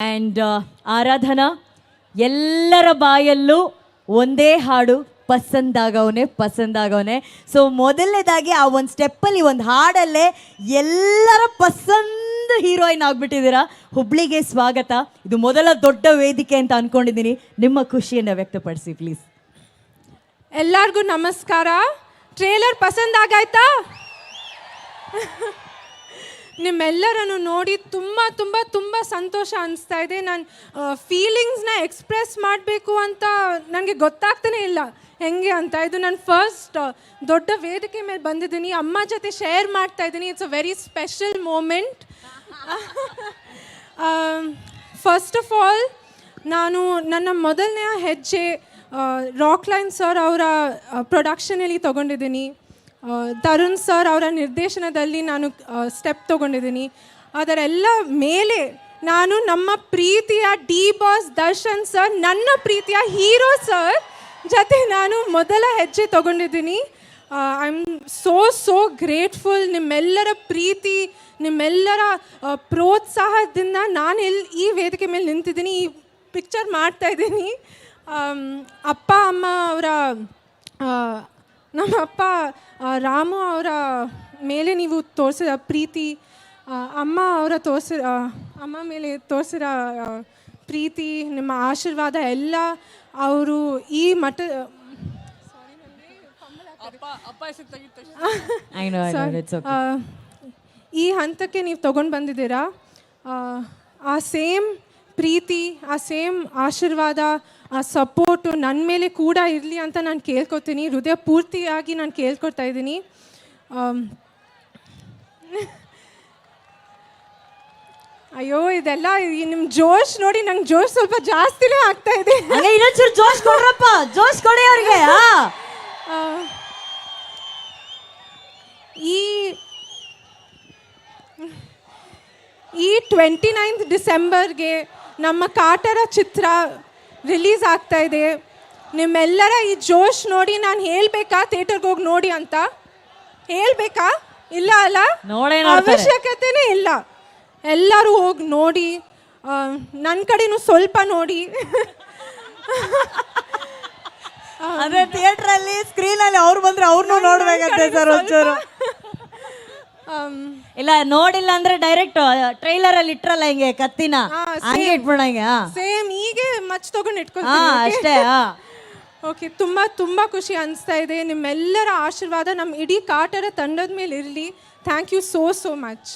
And ಆರಾಧನಾ, ಎಲ್ಲರ ಬಾಯಲ್ಲೂ ಒಂದೇ ಹಾಡು ಪಸಂದಾಗವನೆ ಪಸಂದಾಗವನೆ. ಸೊ ಮೊದಲನೇದಾಗಿ ಆ ಒಂದು ಸ್ಟೆಪ್ಪಲ್ಲಿ ಒಂದು ಹಾಡಲ್ಲೇ ಎಲ್ಲರ ಪಸಂದ್ ಹೀರೋಯಿನ್ ಆಗಿಬಿಟ್ಟಿದ್ದೀರಾ? ಹುಬ್ಳಿಗೆ ಸ್ವಾಗತ. ಇದು ಮೊದಲ ದೊಡ್ಡ ವೇದಿಕೆ ಅಂತ ಅಂದ್ಕೊಂಡಿದ್ದೀನಿ ನಿಮ್ಮ ಖುಷಿಯನ್ನು ವ್ಯಕ್ತಪಡಿಸಿ ಪ್ಲೀಸ್ ಎಲ್ಲರಿಗೂ ನಮಸ್ಕಾರ. ಟ್ರೇಲರ್ ಪಸಂದ್ ಆಗಾಯ್ತಾ? ನಿಮ್ಮೆಲ್ಲರನ್ನು ನೋಡಿ ತುಂಬ ತುಂಬ ತುಂಬ ಸಂತೋಷ ಅನಿಸ್ತಾ ಇದೆ. ನಾನು ಫೀಲಿಂಗ್ಸ್ನ ಎಕ್ಸ್ಪ್ರೆಸ್ ಮಾಡಬೇಕು ಅಂತ ನನಗೆ ಗೊತ್ತಾಗ್ತಾನೆ ಇಲ್ಲ. ಹೆಂಗೆ ಅಂತ. ಇದು ನಾನು ಫಸ್ಟ್ ದೊಡ್ಡ ವೇದಿಕೆ ಮೇಲೆ ಬಂದಿದ್ದೀನಿ. ಅಮ್ಮ ಜೊತೆ ಶೇರ್ ಮಾಡ್ತಾ ಇದ್ದೀನಿ. It's a very special moment first of all ನಾನು ನನ್ನ ಮೊದಲನೆಯ ಹೆಜ್ಜೆ ರಾಕ್ ಲೈನ್ ಸರ್ ಅವರ ಪ್ರೊಡಕ್ಷನಲ್ಲಿ ತೊಗೊಂಡಿದ್ದೀನಿ. ತರುಣ್ ಸರ್ ಅವರ ನಿರ್ದೇಶನದಲ್ಲಿ ನಾನು ಸ್ಟೆಪ್ ತೊಗೊಂಡಿದ್ದೀನಿ. ಅದರೆಲ್ಲ ಮೇಲೆ ನಾನು ನಮ್ಮ ಪ್ರೀತಿಯ ಡಿ ಬಾಸ್ ದರ್ಶನ್ ಸರ್, ನನ್ನ ಪ್ರೀತಿಯ ಹೀರೋ ಸರ್ ಜೊತೆ ನಾನು ಮೊದಲ ಹೆಜ್ಜೆ ತೊಗೊಂಡಿದ್ದೀನಿ. I am so so grateful ನಿಮ್ಮೆಲ್ಲರ ಪ್ರೀತಿ, ನಿಮ್ಮೆಲ್ಲರ ಪ್ರೋತ್ಸಾಹದಿಂದ ನಾನು ಎಲ್ಲಿ ಈ ವೇದಿಕೆ ಮೇಲೆ ನಿಂತಿದ್ದೀನಿ, ಈ ಪಿಕ್ಚರ್ ಮಾಡ್ತಾ ಇದ್ದೀನಿ. ಅಪ್ಪ, ಅಮ್ಮ ಅವರ ನಮ್ಮ ಅಪ್ಪ ಆ, ರಾಮು ಅವರ ಮೇಲೆ ನೀವು ತೋರಿಸಿದ ಪ್ರೀತಿ ಅಮ್ಮ ಅವರ ತೋರಿಸ ಅಮ್ಮ ಮೇಲೆ ತೋರಿಸಿದ ಪ್ರೀತಿ ನಿಮ್ಮ ಆಶೀರ್ವಾದ ಎಲ್ಲ ಅವರು ಈ ಮಠ ಈ ಹಂತಕ್ಕೆ ನೀವು ತೊಗೊಂಡು ಬಂದಿದ್ದೀರಾ? ಆ ಸೇಮ್ ಪ್ರೀತಿ ಆ ಸೇಮ್ ಆಶೀರ್ವಾದ ಆ ಸಪೋರ್ಟು ನನ್ನ ಮೇಲೆ ಕೂಡ ಇರಲಿ ಅಂತ ನಾನು ಕೇಳ್ಕೊತೀನಿ. ಹೃದಯ ಪೂರ್ತಿಯಾಗಿ ನಾನು ಕೇಳ್ಕೊತಾ ಇದ್ದೀನಿ. ಅಯ್ಯೋ ಇದೆಲ್ಲ ಈ ನಿಮ್ಮ ಜೋಶ್ ನೋಡಿ ನಂಗೆ ಜೋಶ್ ಸ್ವಲ್ಪ ಜಾಸ್ತಿನೇ ಆಗ್ತಾ ಇದೆ. ಇನ್ನೊಂಚೂರು ಜೋಶ್ ಕೊಡ್ರಪ್ಪ. ಜೋಶ್ ಕೊಡಿ ಅವ್ರಿಗೆ ಈ ಈ ಟ್ವೆಂಟಿ ನೈನ್ತ್ ಡಿಸೆಂಬರ್ಗೆ ನಮ್ಮ ಕಾಟರ ಚಿತ್ರ ರಿಲೀಸ್ ಆಗ್ತಾ ಇದೆ. ನಿಮ್ಮೆಲ್ಲರ ಈ ಜೋಶ್ ನೋಡಿ ನಾನು ಹೇಳ್ಬೇಕಾ? ಥಿಯೇಟರ್ಗೆ ಹೋಗಿ ನೋಡಿ ಅಂತ. ಹೇಳ್ಬೇಕಾ? ಇಲ್ಲ ಅಲ್ಲ? ಅವಶ್ಯಕತೆನೇ ಇಲ್ಲ. ಎಲ್ಲರೂ ಹೋಗಿ ನೋಡಿ ನನ್ನ ಕಡೆನೂ ಸ್ವಲ್ಪ ನೋಡಿ. ಅಂದ್ರೆ ಥಿಯೇಟರ್ ಅಲ್ಲಿ ಸ್ಕ್ರೀನ್ ಅಲ್ಲಿ ಅವ್ರು ಬಂದ್ರೆ ಅವ್ರನ್ನೂ ನೋಡ್ಬೇಕಂತೆ ಸರ್ ಒಂಚೂರು. ಇಲ್ಲ ನೋಡಿಲ್ಲ ಅಂದ್ರೆ ಡೈರೆಕ್ಟ್ ಟ್ರೈಲರ್ ಅಲ್ಲಿ ಇಟ್ರಲ್ಲ ಹಿಂಗೆ ಕತ್ತಿನ? ಹಂಗೆ ಇಟ್ಬಿಡ ಹಿಂಗೆ. ಸೇಮ್ ಹೀಗೆ ಮಚ್ ತಗೊಂಡು ಹಾ ಇಟ್ಕೊತೀನಿ ಅಷ್ಟೇ ಓಕೆ ತುಂಬ ತುಂಬ ಖುಷಿ ಅನಿಸ್ತಾ ಇದೆ. ನಿಮ್ಮೆಲ್ಲರ ಆಶೀರ್ವಾದ ನಮ್ಮ ಇಡೀ ಕಾಟರ ತಂಡದ ಮೇಲೆ ಇರಲಿ thank you so so much